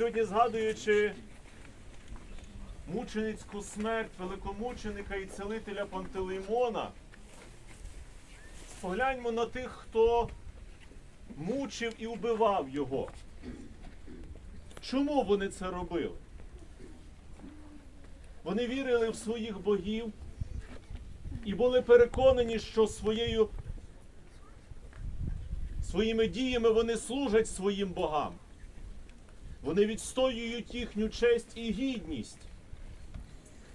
Сьогодні згадуючи мученицьку смерть великомученика і целителя Пантелеймона, погляньмо на тих, хто мучив і вбивав його. Чому вони це робили? Вони вірили в своїх богів і були переконані, що своєю, своїми діями вони служать своїм богам. Вони відстоюють їхню честь і гідність.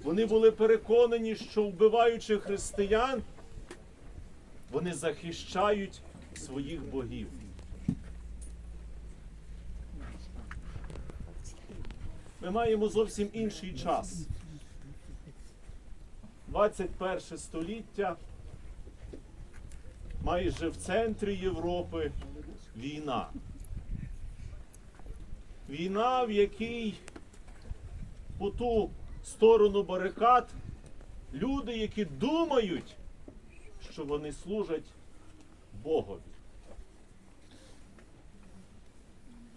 Вони були переконані, що вбиваючи християн, вони захищають своїх богів. Ми маємо зовсім інший час. 21 століття, майже в центрі Європи війна. Війна, в якій по ту сторону барикад люди, які думають, що вони служать Богові.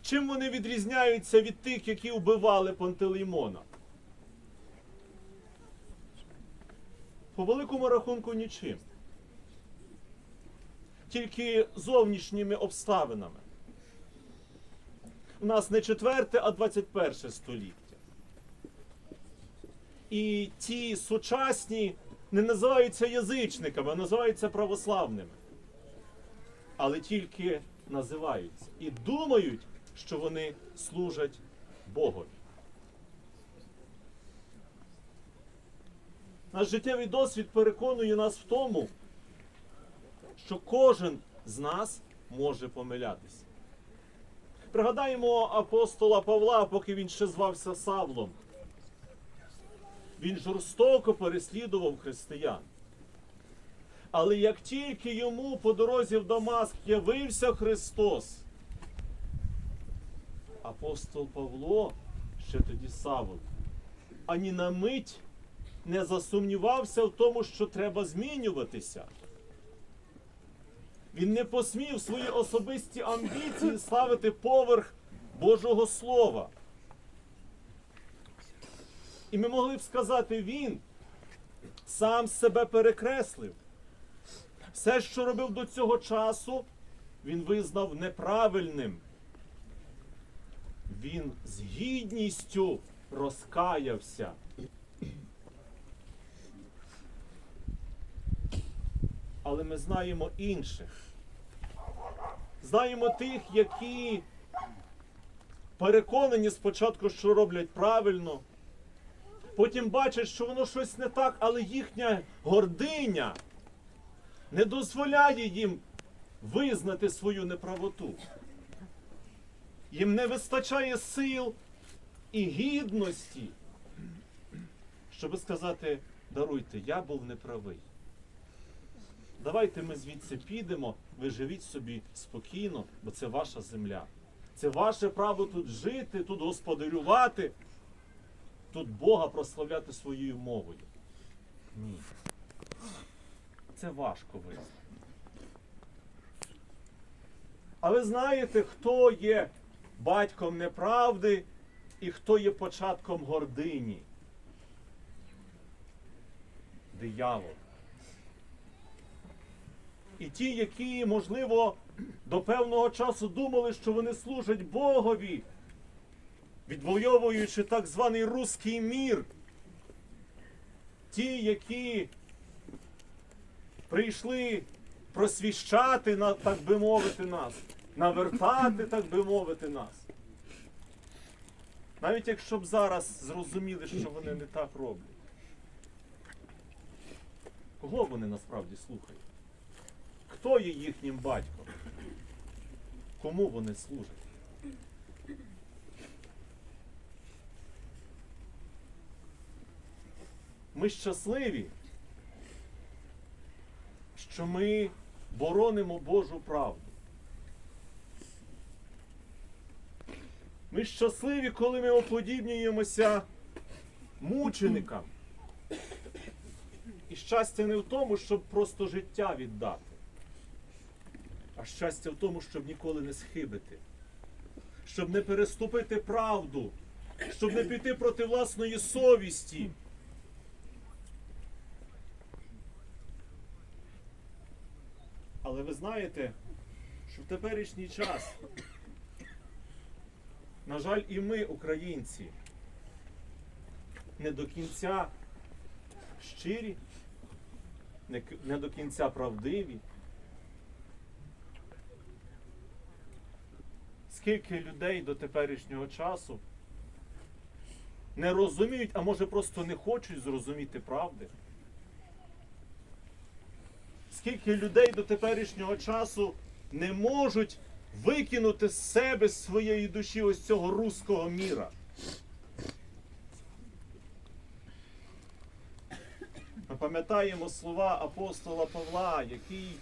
Чим вони відрізняються від тих, які вбивали Пантелеймона? По великому рахунку нічим. Тільки зовнішніми обставинами. У нас не четверте, а 21 століття. І ті сучасні не називаються язичниками, а називаються православними. Але тільки називаються. І думають, що вони служать Богові. Наш життєвий досвід переконує нас в тому, що кожен з нас може помилятися. Пригадаємо апостола Павла, поки він ще звався Савлом. Він жорстоко переслідував християн. Але як тільки йому по дорозі в Дамаск явився Христос, апостол Павло, ще тоді Савл, ані на мить не засумнівався в тому, що треба змінюватися. Він не посмів свої особисті амбіції ставити поверх Божого Слова. І ми могли б сказати, він сам себе перекреслив. Все, що робив до цього часу, він визнав неправильним. Він з гідністю розкаявся. Але ми знаємо інших. Знаємо тих, які переконані спочатку, що роблять правильно, потім бачать, що воно щось не так, але їхня гординя не дозволяє їм визнати свою неправоту. Їм не вистачає сил і гідності, щоб сказати, даруйте, я був неправий. Давайте ми звідси підемо, ви живіть собі спокійно, бо це ваша земля. Це ваше право тут жити, тут господарювати, тут Бога прославляти своєю мовою. Ні. Це важко визнати. А ви знаєте, хто є батьком неправди і хто є початком гордині? Диявол. І ті, які, можливо, до певного часу думали, що вони служать Богові, відвоюючи так званий руський мір. Ті, які прийшли просвіщати, так би мовити, нас, навертати, так би мовити, нас. Навіть якщо б зараз зрозуміли, що вони не так роблять. Кого вони насправді слухають? Хто є їхнім батьком? Кому вони служать? Ми щасливі, що ми боронимо Божу правду. Ми щасливі, коли ми оподібнюємося мученикам. І щастя не в тому, щоб просто життя віддати, а щастя в тому, щоб ніколи не схибити, щоб не переступити правду, щоб не піти проти власної совісті. Але ви знаєте, що в теперішній час, на жаль, і ми, українці, не до кінця щирі, не, до кінця правдиві. Скільки людей до теперішнього часу не розуміють, а може просто не хочуть зрозуміти правди. Скільки людей до теперішнього часу не можуть викинути з себе з своєї душі ось цього руського міра. Ми пам'ятаємо слова апостола Павла, який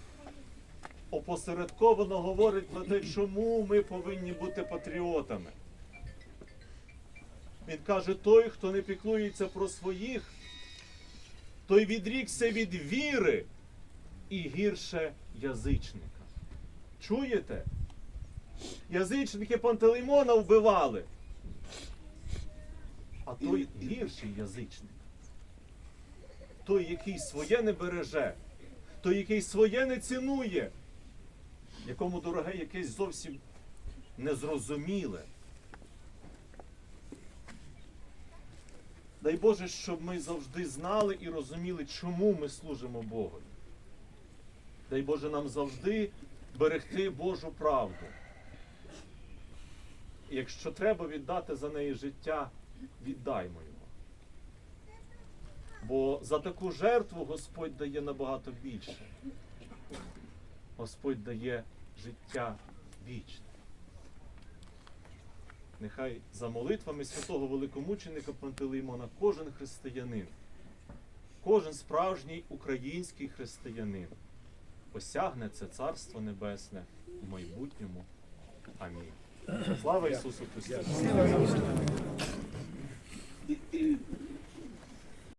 опосередковано говорить про те, чому ми повинні бути патріотами. Він каже: той, хто не піклується про своїх, той відрікся від віри і гірше язичника. Чуєте? Язичники Пантелеймона вбивали. А той гірший язичник. Той, який своє не береже, той, який своє не цінує, якому дороге якесь зовсім незрозуміле. Дай Боже, щоб ми завжди знали і розуміли, чому ми служимо Богу. Дай Боже нам завжди берегти Божу правду. Якщо треба віддати за неї життя, віддаймо його. Бо за таку жертву Господь дає набагато більше. Господь дає життя вічне. Нехай за молитвами святого великомученика Пантелеймона кожен християнин, кожен справжній український християнин осягне це Царство Небесне в майбутньому. Амінь. Слава Ісусу Христу!